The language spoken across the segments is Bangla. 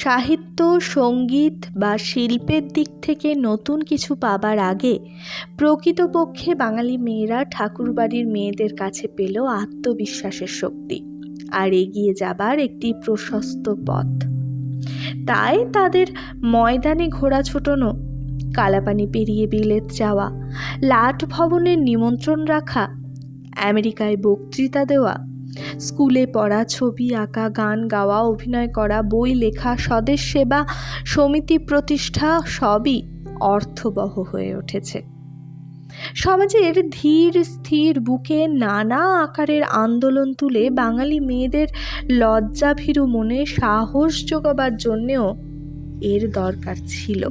সাহিত্য, সংগীত বা শিল্পের দিক থেকে নতুন কিছু পাবার আগে প্রকৃতপক্ষে বাঙালি মেয়েরা ঠাকুরবাড়ির মেয়েদের কাছে পেল আত্মবিশ্বাসের শক্তি আর এগিয়ে যাবার একটি প্রশস্ত পথ। তাই তাদের ময়দানে ঘোড়া ছোটানো, কালাপানি পেরিয়ে বিলেত যাওয়া, লাট ভবনের নিমন্ত্রণ রাখা, আমেরিকায় বক্তৃতা দেওয়া স্কুলে পড়া, ছবি আঁকা, গান গাওয়া, অভিনয় করা, বই লেখা, স্বদেশ সেবা, সমিতি প্রতিষ্ঠা সবই অর্থবহ হয়ে উঠেছে। সমাজের ধীর, স্থির বুকে নানা আকারের আন্দোলন তুলে বাঙালি মেয়েদের লজ্জাভীরু মনে সাহস যোগাবার জন্যেও এর দরকার ছিল।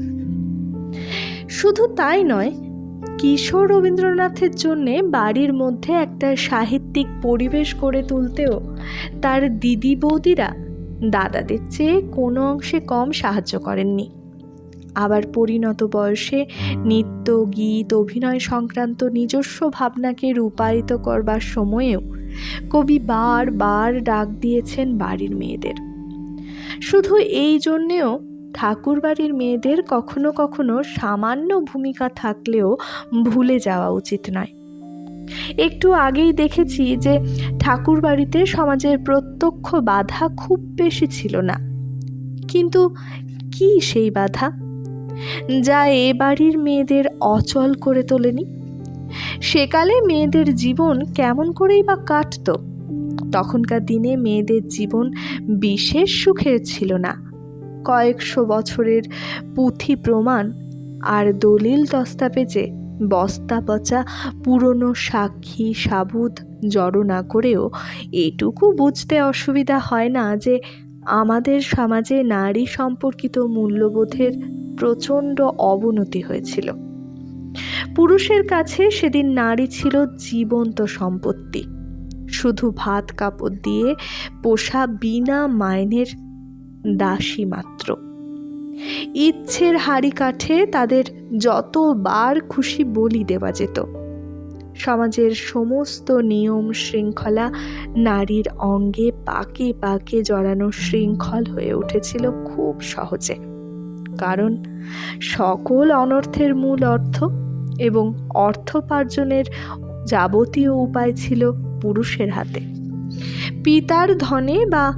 শুধু তাই নয় কিশোর রবীন্দ্রনাথের জন্যে বাড়ির মধ্যে একটা সাহিত্যিক পরিবেশ গড়ে তুলতেও তার দিদি বৌদিরা দাদাদের চেয়ে কোনো অংশে কম সাহায্য করেননি। আবার পরিণত বয়সে নৃত্য, গীত, অভিনয় সংক্রান্ত নিজস্ব ভাবনাকে রূপায়িত করবার সময়েও কবি বার বার ডাক দিয়েছেন বাড়ির মেয়েদের। শুধু এই জন্যেও ঠাকুরবাড়ির মেয়েদের কখনো কখনো সামান্য ভূমিকা থাকলেও ভুলে যাওয়া উচিত নয়। একটু আগেই দেখেছি যে ঠাকুরবাড়িতে সমাজের প্রত্যক্ষ বাধা খুব বেশি ছিল না। কিন্তু কি সেই বাধা? যা এ বাড়ির মেয়েদের অচল করে তোলেনি? সেকালে মেয়েদের জীবন কেমন করেই বা কাটত? তখনকার দিনে মেয়েদের জীবন বিশেষ সুখের ছিল না। কয়েকশো বছরের পুঁথি প্রমাণ আর দলিল দস্তাবেজে বস্তা পচা পুরনো সাক্ষী সাবুদ জড়ো না করেও এটুকু বুঝতে অসুবিধা হয় না যে আমাদের সমাজে নারী সম্পর্কিত মূল্যবোধের প্রচণ্ড অবনতি হয়েছিল। পুরুষের কাছে সেদিন নারী ছিল জীবন্ত সম্পত্তি। শুধু ভাত কাপড় দিয়ে পোষা বিনা মাইনের দাসী মাত্র। ইচ্ছের হাড়ি কাঠে তাদের যতবার খুশি বলি দেওয়া যেত। সমাজের সমস্ত নিয়ম শৃঙ্খলা নারীর অঙ্গে পাকে পাকে জড়ানো শৃঙ্খল হয়ে উঠেছিল খুব সহজে। কারণ সকল অনর্থের মূল অর্থ এবং অর্থোপার্জনের যাবতীয় উপায় ছিল পুরুষের হাতে। পিতার ধনে বা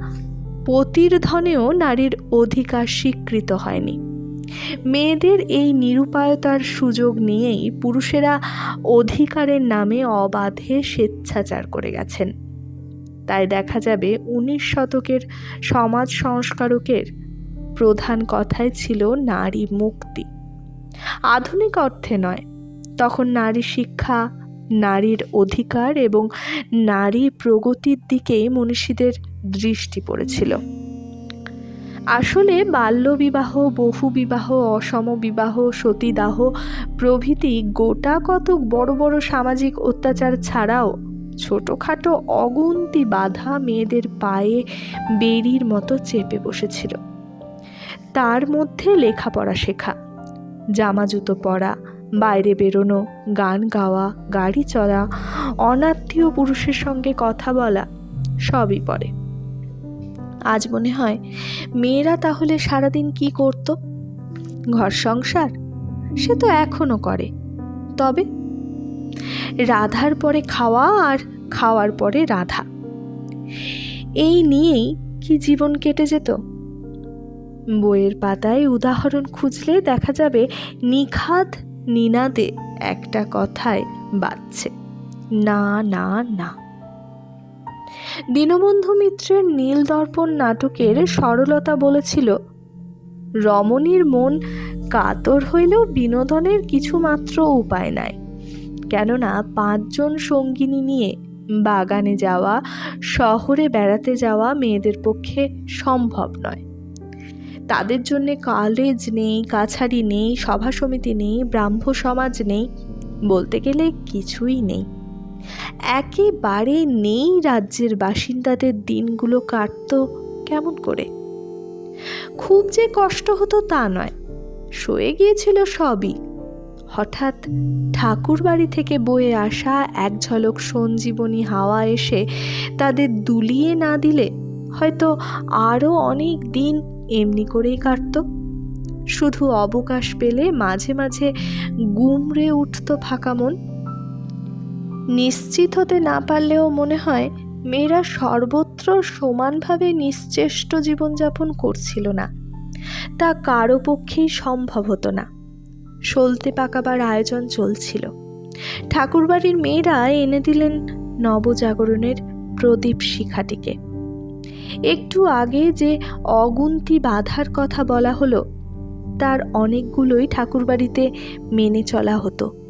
পতির ধনেও নারীর অধিকার স্বীকৃত হয়নি। মেয়েদের এই নিরুপায়তার সুযোগ নিয়েই পুরুষেরা অধিকারের নামে অবাধে স্বেচ্ছাচার করে গেছেন। তাই দেখা যাবে উনিশ শতকের সমাজ সংস্কারকের প্রধান কথাই ছিল নারী মুক্তি। আধুনিক অর্থে নয়, তখন নারী শিক্ষা, নারীর অধিকার এবং নারী প্রগতির দিকেই মনীষীদের দৃষ্টি পড়েছিল। আসলে বাল্যবিবাহ, বহুবিবাহ অসম বিবাহ সতীদাহ প্রভৃতি গোটা কতক বড় বড় সামাজিক অত্যাচার ছাড়াও ছোটোখাটো অগুন্তি বাধা মেয়েদের পায়ে বেরির মতো চেপে বসেছিল। তার মধ্যে লেখাপড়া শেখা জামা জুতো পরা বাইরে বেরোনো, গান গাওয়া, গাড়ি চলা, অনাত্মীয় পুরুষের সঙ্গে কথা বলা, সবই পড়ে। আজ মনে হয় মেয়েরা তাহলে সারাদিন কি করত? ঘর সংসার? সে তো এখনও করে। তবে রাধার পরে খাওয়া আর খাওয়ার পরে রাধা। এই নিয়েই কি জীবন কেটে যেত? বইয়ের পাতায় উদাহরণ খুঁজলে দেখা যাবে নিখাদ নিনাদে একটা কথায় বাজছে, না না না। দীনবন্ধু মিত্রের নীল দর্পণ নাটকের সরলতা বলেছিল, রমণীর মন কাতর হইলেও বিনোদনের কিছুমাত্র উপায় নাই। কেননা পাঁচজন সঙ্গিনী নিয়ে বাগানে যাওয়া, শহরে বেড়াতে যাওয়া মেয়েদের পক্ষে সম্ভব নয়। তাদের জন্যে কলেজ নেই, কাছারি নেই, সভা সমিতি নেই ব্রাহ্ম সমাজ নেই, বলতে গেলে কিছুই নেই। একেবারে নেই রাজ্যের বাসিন্দাদের দিনগুলো কাটত কেমন করে। খুব যে কষ্ট হতো তা নয় সয়ে গিয়েছিল সবই। হঠাৎ ঠাকুর বাড়ি থেকে বয়ে আসা এক ঝলক সঞ্জীবনী হাওয়া এসে তাদের দুলিয়ে না দিলে হয়তো আরও অনেক দিন এমনি করেই কাটত। শুধু অবকাশ পেলে মাঝে মাঝে গুমড়ে উঠত ফাঁকা মন। নিশ্চিত হতে না পারলেও মনে হয়, মেয়েরা সর্বত্র সমানভাবে নিশ্চেষ্ট জীবনযাপন করছিল না। তা কারও পক্ষেই সম্ভব হতো না। সলতে পাকাবার আয়োজন চলছিল। ঠাকুরবাড়ির মেয়েরা এনে দিলেন নবজাগরণের প্রদীপ শিখাটিকে। একটু আগে যে অগুন্তি বাধার কথা বলা হলো, তার অনেকগুলোই ঠাকুরবাড়িতে মেনে চলা হতো।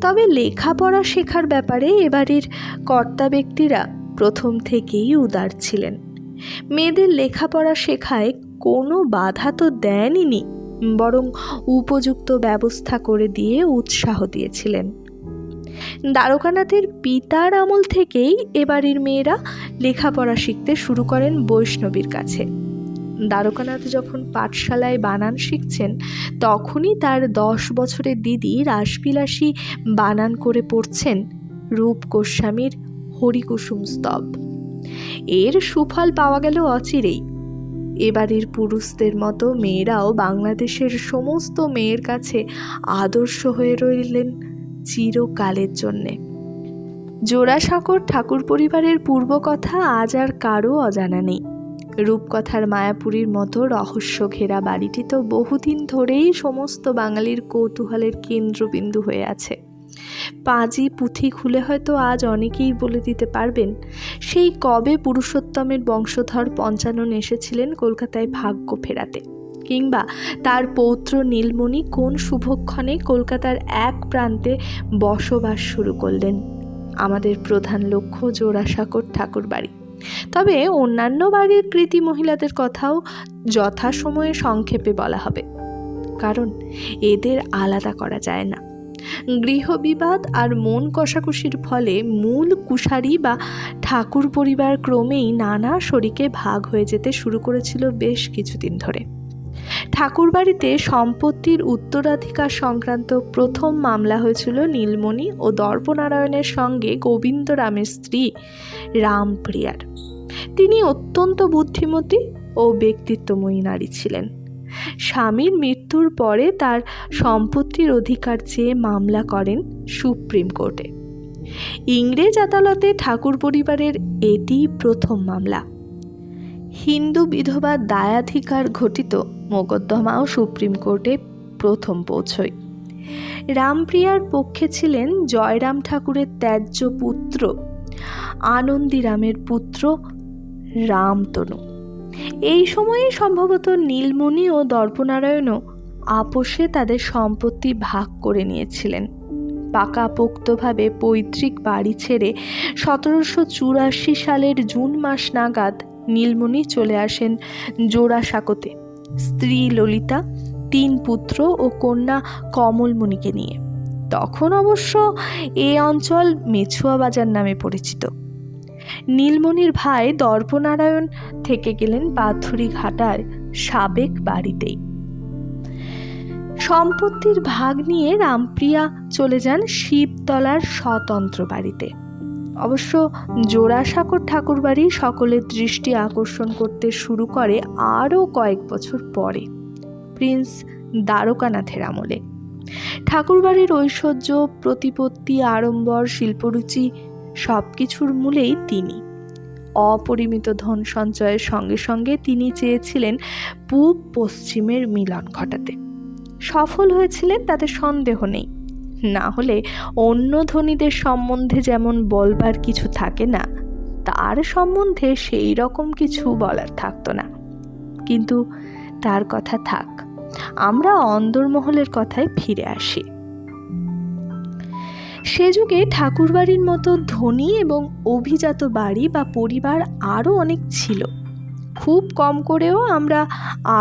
তবে লেখাপড়া শেখার ব্যাপারে এবাড়ির কর্তা ব্যক্তিরা প্রথম থেকেই উদার ছিলেন। মেয়েদের লেখাপড়া শেখায় কোনো বাধা তো দেনইনি বরং উপযুক্ত ব্যবস্থা করে দিয়ে উৎসাহ দিয়েছিলেন। দ্বারকানাথের পিতার আমল থেকেই এবাড়ির মেয়েরা লেখাপড়া শিখতে শুরু করেন বৈষ্ণবীর কাছে। দ্বারকানাথ যখন পাঠশালায় বানান শিখছেন, তখনই তার দশ বছরের দিদি রাসবিলাসী বানান করে পড়ছেন রূপ গোস্বামীর হরিকুসুম স্তব। এর সুফল পাওয়া গেল অচিরেই। এবারের পুরুষদের মতো মেয়েরাও বাংলাদেশের সমস্ত মেয়ের কাছে আদর্শ হয়ে রইলেন চিরকালের জন্যে। জোড়াসাঁকর ঠাকুর পরিবারের পূর্বকথা আজ আর কারও অজানা নেই। রূপকথার মায়াপুরীর মতো রহস্য ঘেরা বাড়িটি তো বহুদিন ধরেই সমস্ত বাঙালির কৌতূহলের কেন্দ্রবিন্দু হয়ে আছে। পাঁজি পুঁথি খুলে হয়তো আজ অনেকেই বলে দিতে পারবেন, সেই কবে পুরুষোত্তমের বংশধর পঞ্চানন এসেছিলেন কলকাতায় ভাগ্য ফেরাতে, কিংবা তার পৌত্র নীলমণি কোন শুভক্ষণে কলকাতার এক প্রান্তে বসবাস শুরু করলেন। আমাদের প্রধান লক্ষ্য জোড়াসাঁকর ঠাকুর বাড়ি তবে অন্যান্য বাড়ির কৃতি মহিলাদের কথাও যথাসময়ে সংক্ষেপে বলা হবে। কারণ এদের আলাদা করা যায় না। গৃহবিবাদ আর মন কষাকষির ফলে মূল কুশারি বা ঠাকুর পরিবার ক্রমেই নানা শরীকে ভাগ হয়ে যেতে শুরু করেছিল বেশ কিছুদিন ধরে। ঠাকুরবাড়িতে সম্পত্তির উত্তরাধিকার সংক্রান্ত প্রথম মামলা হয়েছিল নীলমণি ও দর্পনারায়ণের সঙ্গে গোবিন্দরামের স্ত্রী রামপ্রিয়ার। তিনি অত্যন্ত বুদ্ধিমতী ও ব্যক্তিত্বময়ী নারী ছিলেন। স্বামীর মৃত্যুর পরে তার সম্পত্তির অধিকার চেয়ে মামলা করেন সুপ্রিম কোর্টে। ইংরেজ আদালতে ঠাকুর পরিবারের এটি প্রথম মামলা। হিন্দু বিধবা দায়াধিকার ঘটিত মোকদ্দমাও সুপ্রিম কোর্টে প্রথম পৌঁছয়। রামপ্রিয়ার পক্ষে ছিলেন জয়রাম ঠাকুরের ত্যায্য পুত্র, আনন্দিরামের পুত্র রামতনু। এই সময়ে সম্ভবত নীলমণি ও দর্পনারায়ণও আপোষে তাদের সম্পত্তি ভাগ করে নিয়েছিলেন। পাকাপোক্তভাবে পৈতৃক বাড়ি ছেড়ে সতেরোশো চুরাশি সালের জুন মাস নাগাদ নীলমণি চলে আসেন জোড়াসাঁকোতে। স্ত্রী ললিতা, তিন পুত্র ও কন্যা কমলমণিকে নিয়ে। তখন অবশ্য এ অঞ্চল মেছুয়া বাজার নামে পরিচিত। নীলমণির ভাই দর্পনারায়ণ থেকে গেলেন পাথুরি ঘাটার সাবেক বাড়িতেই। সম্পত্তির ভাগ নিয়ে রামপ্রিয়া চলে যান শিবতলার স্বতন্ত্র বাড়িতে। অবশ্য জোড়াসাঁকর ঠাকুরবাড়ি সকলের দৃষ্টি আকর্ষণ করতে শুরু করে আরও কয়েক বছর পরে, প্রিন্স দ্বারকানাথের আমলে। ঠাকুরবাড়ির ঐশ্বর্য, প্রতিপত্তি, আড়ম্বর, শিল্পরুচি সব কিছুর মূলেই তিনি। অপরিমিত ধন সঞ্চয়ের সঙ্গে সঙ্গে তিনি চেয়েছিলেন পূব পশ্চিমের মিলন ঘটাতে। সফল হয়েছিলেন তাতে সন্দেহ নেই। না হলে অন্য ধনীদের সম্বন্ধে যেমন বলবার কিছু থাকে না, তার সম্বন্ধে সেই রকম কিছু বলার থাকতো না। কিন্তু তার কথা থাক, আমরা অন্দরমহলের কথায় ফিরে আসি। সে যুগে ঠাকুরবাড়ির মতো ধনী এবং অভিজাত বাড়ি বা পরিবার আরও অনেক ছিল। খুব কম করেও আমরা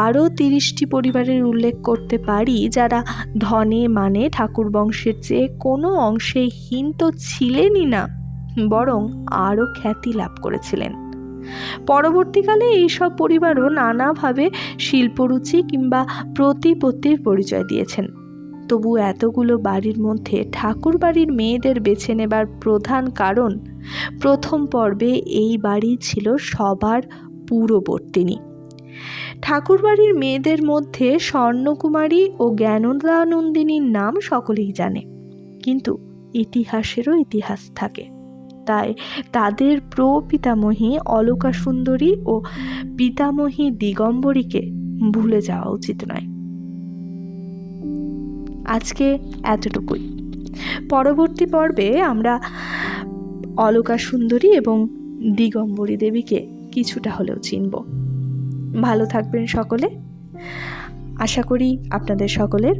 আরও তিরিশটি পরিবারের উল্লেখ করতে পারি, যারা ধনে মানে ঠাকুর বংশের চেয়ে কোনো অংশে হীন তো ছিলেনই না, বরং আরও খ্যাতি লাভ করেছিলেন। পরবর্তীকালে এইসব পরিবারও নানাভাবে শিল্পরুচি কিংবা প্রতিপত্তির পরিচয় দিয়েছেন। তবু এতগুলো বাড়ির মধ্যে ঠাকুর বাড়ির মেয়েদের বেছে নেবার প্রধান কারণ, প্রথম পর্বে এই বাড়ি ছিল সবার পূরবর্তিনী ঠাকুরবাড়ির মেয়েদের মধ্যে স্বর্ণকুমারী ও জ্ঞানদানন্দিনীর নাম সকলেই জানে। কিন্তু ইতিহাসেরও ইতিহাস থাকে। তাই তাদের প্রপিতামহী অলকা সুন্দরী ও পিতামহী দিগম্বরীকে ভুলে যাওয়া উচিত নয়। আজকে এতটুকুই। পরবর্তী পর্বে আমরা অলকা সুন্দরী এবং দিগম্বরী দেবীকে কিছুটা হলেও চিনব। ভালো থাকবেন সকলে। আশা করি আপনাদের সকলের